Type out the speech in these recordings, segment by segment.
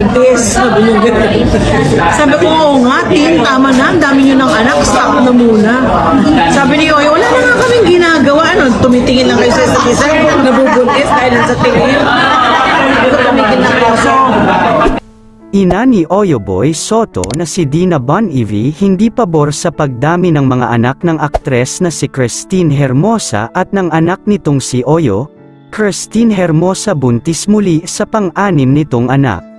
Yes, sabi niya ganun. Sabi ko, oo nga, Tin, tama na, ang dami niyo ng anak, stop na muna. Sabi ni Oy, wala na nga kaming ginagawa. Ano, tumitingin lang kayo sa isa't isa, nabubuntis dahil sa tingin. Sabi ko, tumigil. So, Ina ni Oyoboy Soto na si Dina Bonivi hindi pabor sa pagdami ng mga anak ng aktres na si Christine Hermosa at ng anak nitong si Oyo, Christine Hermosa buntis muli sa pang-anim nitong anak.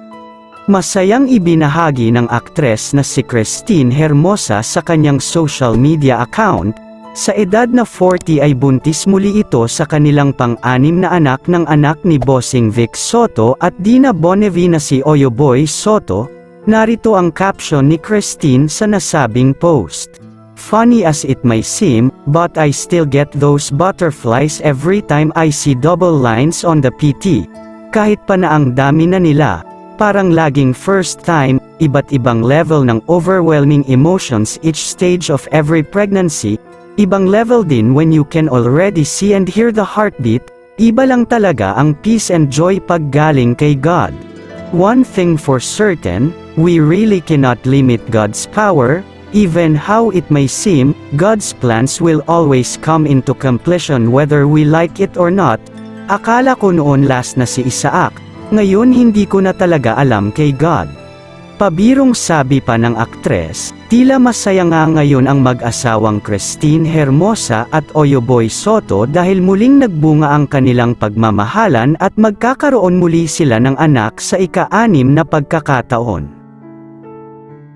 Masayang ibinahagi ng aktres na si Christine Hermosa sa kanyang social media account, sa edad na 40 ay buntis muli ito sa kanilang pang-anim na anak ng anak ni Bossing Vic Soto at Dina Bonevi na si Oyoboy Soto, narito ang caption ni Christine sa nasabing post. Funny as it may seem, but I still get those butterflies every time I see double lines on the PT. Kahit pa na ang dami na nila, parang laging first time, iba't ibang level ng overwhelming emotions each stage of every pregnancy, ibang level din when you can already see and hear the heartbeat, iba lang talaga ang peace and joy pag galing kay God. One thing for certain, we really cannot limit God's power, even how it may seem, God's plans will always come into completion whether we like it or not. Akala ko noon last na si Isaac, ngayon hindi ko na talaga alam kay God. Pabirong sabi pa ng aktres, tila masaya nga ngayon ang mag-asawang Christine Hermosa at Oyoboy Soto dahil muling nagbunga ang kanilang pagmamahalan at magkakaroon muli sila ng anak sa ika-anim na pagkakataon.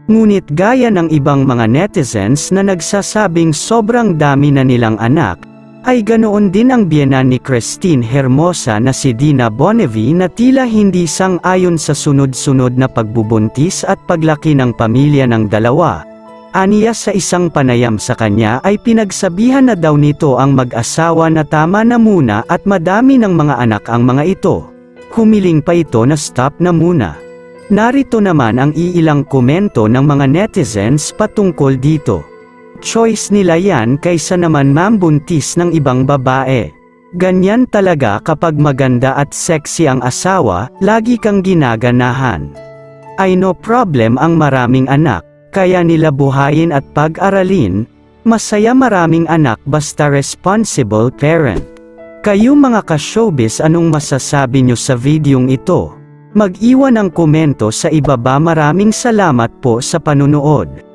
Ngunit gaya ng ibang mga netizens na nagsasabing sobrang dami na nilang anak, ay ganoon din ang biyenan ni Christine Hermosa na si Dina Bonevi na tila hindi sang-ayon sa sunod-sunod na pagbubuntis at paglaki ng pamilya ng dalawa. Aniya sa isang panayam sa kanya ay pinagsabihan na daw nito ang mag-asawa na tama na muna at madami ng mga anak ang mga ito. Humiling pa ito na stop na muna. Narito naman ang iilang komento ng mga netizens patungkol dito. Choice nila yan kaysa naman mambuntis ng ibang babae. Ganyan talaga kapag maganda at sexy ang asawa, lagi kang ginaganahan. Ay no problem ang maraming anak, kaya nila buhayin at pag-aralin, masaya maraming anak basta responsible parent. Kayo mga ka-showbiz anong masasabi nyo sa videong ito? Mag-iwan ng komento sa ibaba maraming salamat po sa panunood.